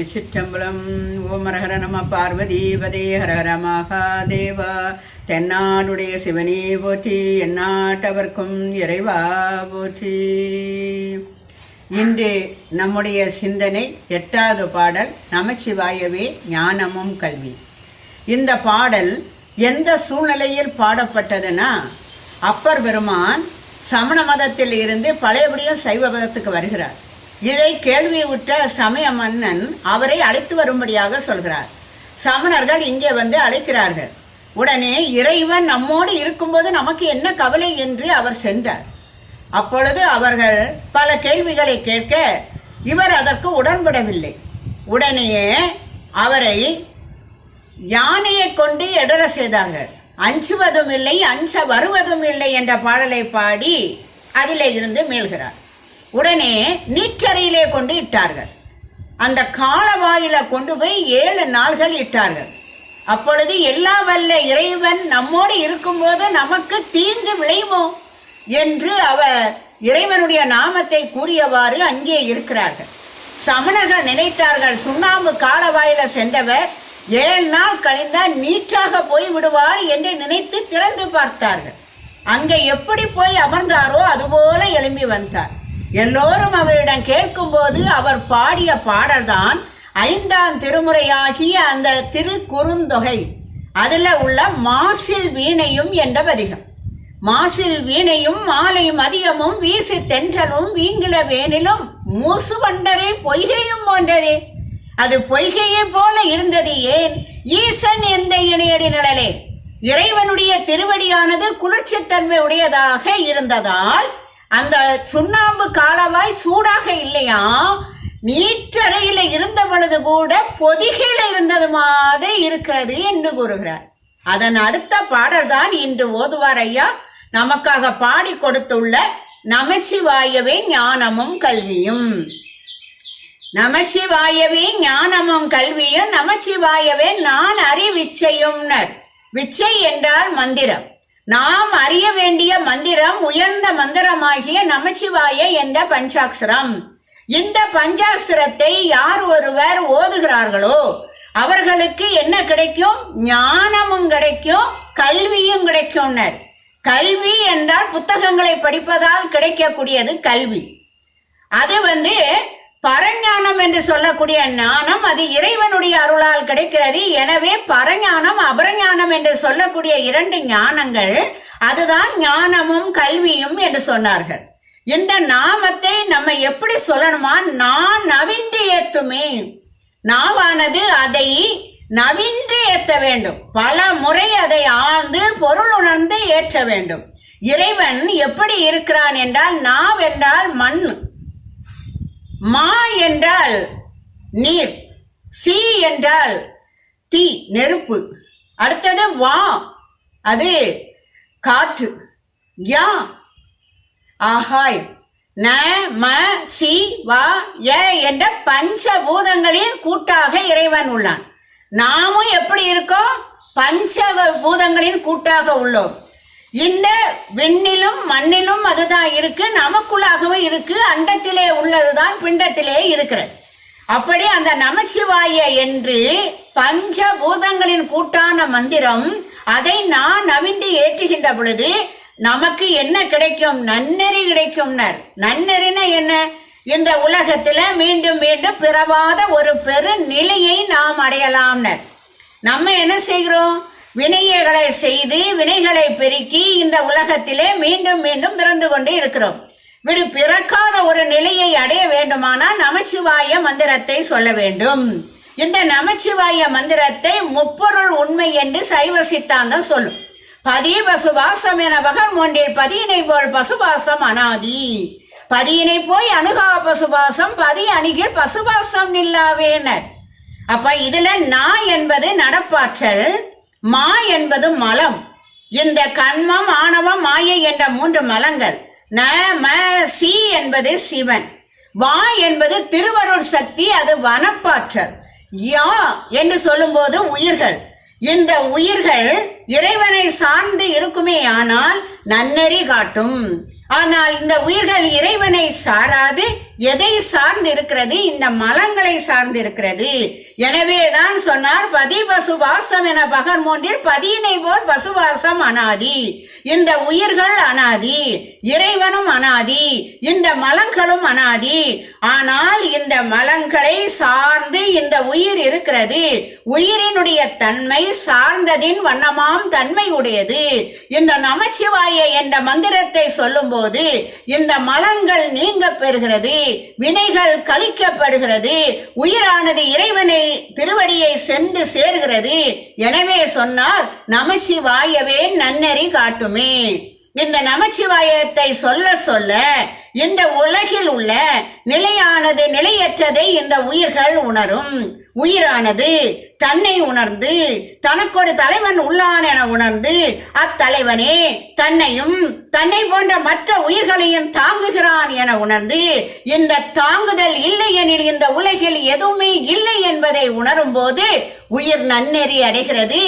திருச்சிற்றம்பலம். ஓமரஹர நம பார்வதீபதே. ஹரஹர மகாதேவா. தென்னாடுடைய சிவனே போற்றி எந்நாட்டவர்க்கும் இறைவா போற்றி. இன்று நம்முடைய சிந்தனை எட்டாவது பாடல் நமச்சிவாயவே ஞானமும் கல்வி. இந்த பாடல் எந்த சூழ்நிலையில் பாடப்பட்டதுன்னா அப்பர் பெருமான் சமண மதத்தில் இருந்து பழையபடியும் சைவ மதத்துக்கு வருகிறார். இதை கேள்வியுற்ற சமய மன்னன் அவரை அழைத்து வரும்படியாக சொல்கிறார். சமணர்கள் இங்கே வந்து அழைக்கிறார்கள். உடனே இறைவன் நம்மோடு இருக்கும்போது நமக்கு என்ன கவலை என்று அவர் சென்றார். அப்பொழுது அவர்கள் பல கேள்விகளை கேட்க இவர் அதற்கு உடன்படவில்லை. உடனேயே அவரை யானையை கொண்டு எடர செய்தார்கள். அஞ்சுவதும் இல்லை அஞ்ச வருவதும் இல்லை என்ற பாடலை பாடி அதிலே இருந்து மீள்கிறார். உடனே நீற்றறையிலே கொண்டு இட்டார்கள். அந்த காலவாயில கொண்டு போய் ஏழு நாள்கள் இட்டார்கள். அப்பொழுது எல்லா வல்ல இறைவன் நம்மோடு இருக்கும்போது நமக்கு தீங்கு விளையுமோ என்று அவர் இறைவனுடைய நாமத்தை கூறியவாறு அங்கே இருக்கிறார்கள். சமணர்கள் நினைத்தார்கள் சுண்ணாம்பு காலவாயில சென்றவர் ஏழு நாள் கழிந்தால் நீட்டாக போய் விடுவார் என்று நினைத்து திறந்து பார்த்தார்கள். அங்கே எப்படி போய் அமர்ந்தாரோ அதுபோல எழும்பி வந்தார். எல்லோரும் அவரிடம் கேட்கும்போது அவர் பாடிய பாடல்தான் ஐந்தாம் திருமுறையாகிய அந்த திருக்குறுந்தொகை. அதில் உள்ள மாசில் வீணையும் என்ற பதிகம். மாசில் வீணையும் மாலை மதியமும் வீசி தென்றலும் வீங்கில வேனிலும் மூசு வண்டரை பொய்கையும் போன்றதே. அது பொய்கையை போல இருந்தது ஏன்? ஈசன் எந்த இணையடி நிழலே? இறைவனுடைய திருவடியானது குளிர்ச்சித்தன்மை உடையதாக இருந்ததால் அந்த சுண்ணாம்பு காலவாய் சூடாக இல்லையா? நீற்றறையில இருந்த பொழுது கூட பொதிகையில இருந்தது மாதிரி இருக்கிறது என்று கூறுகிறார். அதன் அடுத்த பாடல்தான் இன்று ஓதுவார் ஐயா. நமக்காக பாடி கொடுத்துள்ள நமச்சிவாயவே ஞானமும் கல்வியும். நமச்சிவாயவே ஞானமும் கல்வியும் நமச்சிவாயவே நான் அறிவிச்சையும்னர் விச்சை என்றால் மந்திரம். நாம் அறிய வேண்டிய மந்திரம் உயர்ந்த மந்திரமாகிய நமச்சிவாய என்ற பஞ்சாட்சரம் இந்த பஞ்சாட்சரத்தை யார் ஒருவர் ஓதுகிறார்களோ அவர்களுக்கு என்ன கிடைக்கும்? ஞானமும் கிடைக்கும் கல்வியும் கிடைக்கும்னர். கல்வி என்றால் புத்தகங்களை படிப்பதால் கிடைக்கக்கூடியது கல்வி. அது வந்து பரஞானம் என்று சொல்லக்கூடிய ஞானம் அது இறைவனுடைய அருளால் கிடைக்கிறது. எனவே பரஞானம் அபரஞானம் என்று சொல்லக்கூடிய இரண்டு ஞானங்கள் அதுதான் ஞானமும் கல்வியும் என்று சொன்னார்கள். இந்த நாமத்தை நம்ம எப்படி சொல்லணுமா? நான் நவின்று ஏத்துமே. நாவானது அதை நவின்று ஏற்ற வேண்டும். பல முறை அதை ஆழ்ந்து பொருள் உணர்ந்து ஏற்ற வேண்டும். இறைவன் எப்படி இருக்கிறான் என்றால் நாவென்றால் மண். மா என்றால் நீர் சி என்றால் தீ நெருப்பு. அடுத்தது வா அது காற்று. யா ஆஹாய் ந ம சி வா ய என்ற பஞ்சபூதங்களின் கூட்டாக இறைவன் உள்ளான். நாமும் எப்படி இருக்கோம்? பஞ்ச பூதங்களின் கூட்டாக உள்ளோம். இந்த விண்ணிலும் மண்ணிலும் அதுதான் இருக்கு. நமக்குள்ளாகவும் இருக்கு. அண்டத்திலே உள்ளதுதான் பிண்டத்திலே இருக்கிறது. அப்படி அந்த நமச்சிவாய என்று பஞ்ச பூதங்களின் கூட்டான மந்திரம் அதை நான் நவிண்டு ஏற்றுகின்ற பொழுது நமக்கு என்ன கிடைக்கும்? நன்னெறி கிடைக்கும் நன்னெறின என்ன? இந்த உலகத்துல மீண்டும் மீண்டும் பிறவாத ஒரு பெரு நிலையை நாம் அடையலாம்னர். நம்ம என்ன செய்கிறோம்? வினைகளை செய்து வினைகளை பெருக்கி இந்த உலகத்திலே மீண்டும் மீண்டும் பிறந்து கொண்டு இருக்கிறோம். விடு பிறக்காத ஒரு நிலையை அடைய வேண்டுமானால் நமச்சிவாய மந்திரத்தை சொல்ல வேண்டும். இந்த நமச்சிவாய மந்திரத்தை முப்பொருள் உண்மை என்று சைவ சித்தாந்தம் சொல்லும். பதி பசுபாசம் என வகன் ஒன்றில் பதியினை போல் பசுபாசம் அனாதி. பதியினை போய் அணுகா பசுபாசம் பதி அணுகில் பசுபாசம் நில்லாவேனர். அப்ப இதுல நான் என்பது நடப்பாற்றல் மா என்பது மலம். இந்த கண்மம் ஆணவம் மாயை என்ற மூன்று மலங்கள். ந ம சி என்பது சிவன். வா என்பது திருவருள் சக்தி அது வனப்பாற்றல். யா என்று சொல்லும்போது உயிர்கள். இந்த உயிர்கள் இறைவனை சார்ந்து இருக்குமே ஆனால் நன்னெறி காட்டும். ஆனால் இந்த உயிர்கள் இறைவனை சாராது எதை சார்ந்து இருக்கிறது இந்த மலங்களை சார்ந்து இருக்கிறது எனவே தான் சொன்னார் பதி பசுவாசம் என பகர் மூன்றில் பதியினை போல் பசுவாசம் அனாதி இந்த உயிர்கள் அனாதி இறைவனும் அனாதி இந்த மலங்களும் அனாதி. ஆனால் இந்த மலங்களை சார்ந்து இந்த உயிர் இருக்கிறது. உயிரினுடைய தன்மை சார்ந்ததின் வண்ணமாம் தன்மை உடையது இந்த நமச்சிவாய என்ற மந்திரத்தை போது இந்த மலங்கள் நீங்க பெறுகிறது வினைகள் கழிக்கப்படுகிறது உயிரானது இறைவனை திருவடியை சென்று சேர்கிறது. எனவே சொன்னார் நமச்சிவாயவே நன்னெறி காட்டுமே. இந்த நமச்சிவாயத்தை சொல்ல சொல்ல இந்த உலகில் உள்ள நிலையானது நிலையற்றதை இந்த உயிர்கள் உணரும். உயிரானது தன்னை உணர்ந்து தனக்கொரு தலைவன் உள்ளான் என உணர்ந்து அத்தலைவனே தன்னையும் தன்னை போன்ற மற்ற உயிர்களையும் தாங்குகிறான் என உணர்ந்து இந்த தாங்குதல் இல்லை எனில் இந்த உலகில் எதுவுமே இல்லை என்பதை உணரும் போது உயிர் நன்னெறி அடைகிறது.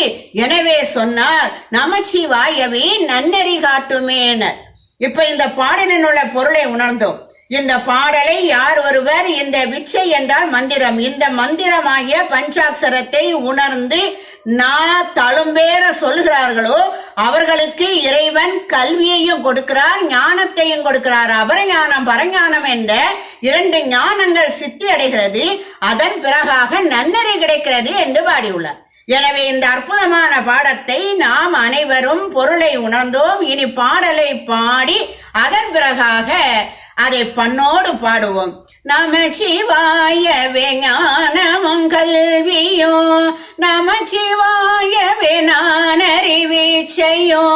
எனவே சொன்னார் நமச்சிவாயவே நன்னெறி காட்டுமேனர். இப்ப இந்த பாடலின் உள்ள பொருளை உணர்ந்தோம். இந்த பாடலை யார் ஒருவர் இந்த விச்சை என்றால் மந்திரம். இந்த மந்திரமாகிய பஞ்சாட்சரத்தை உணர்ந்து நான் தழும்பேற சொல்லுகிறார்களோ அவர்களுக்கு இறைவன் கல்வியையும் கொடுக்கிறார் ஞானத்தையும் கொடுக்கிறார். அபரஞானம் பரஞானம் என்ற இரண்டு ஞானங்கள் சித்தி அடைகிறது. அதன் பிறகாக நன்னறி கிடைக்கிறது என்று பாடியுள்ளார். எனவே இந்த அற்புதமான பாடத்தை நாம் அனைவரும் பொருளை உணர்ந்தோம். இனி பாடலை பாடி அதன் பிறகாக அதை பண்ணோடு பாடுவோம். நம சிவாயவே ஞானமும் கல்வியோ நம சிவாயவே நான் அறிவிச்சையோ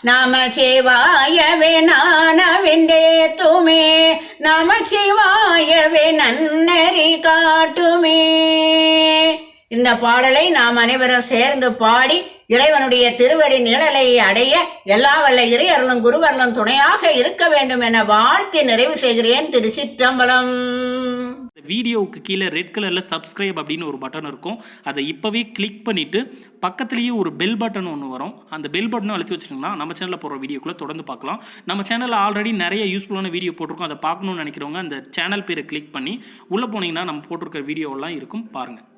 நம சிவாயவே நான் விண்டேத்துமே நம சிவாயவே நன்னறி காட்டுமே. இந்த பாடலை நாம் அனைவரும் சேர்ந்து பாடி இறைவனுடைய திருவடி நிழலை அடைய எல்லா வல்ல இறை குருவர்களும் துணையாக இருக்க வேண்டும் என வாழ்த்தி நிறைவு செய்கிறேன். திருச்சிற்றம்பலம் இந்த வீடியோவுக்கு கீழே ரெட் கலரில் சப்ஸ்கிரைப் அப்படின்னு ஒரு பட்டன் இருக்கும். அதை இப்போவே கிளிக் பண்ணிவிட்டு பக்கத்துலேயே ஒரு பெல் பட்டன் ஒன்று வரும். அந்த பெல் பட்டனும் அழைச்சி வச்சுருங்கன்னா நம்ம சேனலில் போகிற வீடியோக்குள்ளே தொடர்ந்து பார்க்கலாம். நம்ம சேனலில் ஆல்ரெடி நிறைய யூஸ்ஃபுல்லான வீடியோ போட்டிருக்கோம். அதை பார்க்கணும்னு நினைக்கிறவங்க அந்த சேனல் பேரை கிளிக் பண்ணி உள்ளே போனீங்கன்னா நம்ம போட்டிருக்க வீடியோவெல்லாம் இருக்கும். பாருங்கள்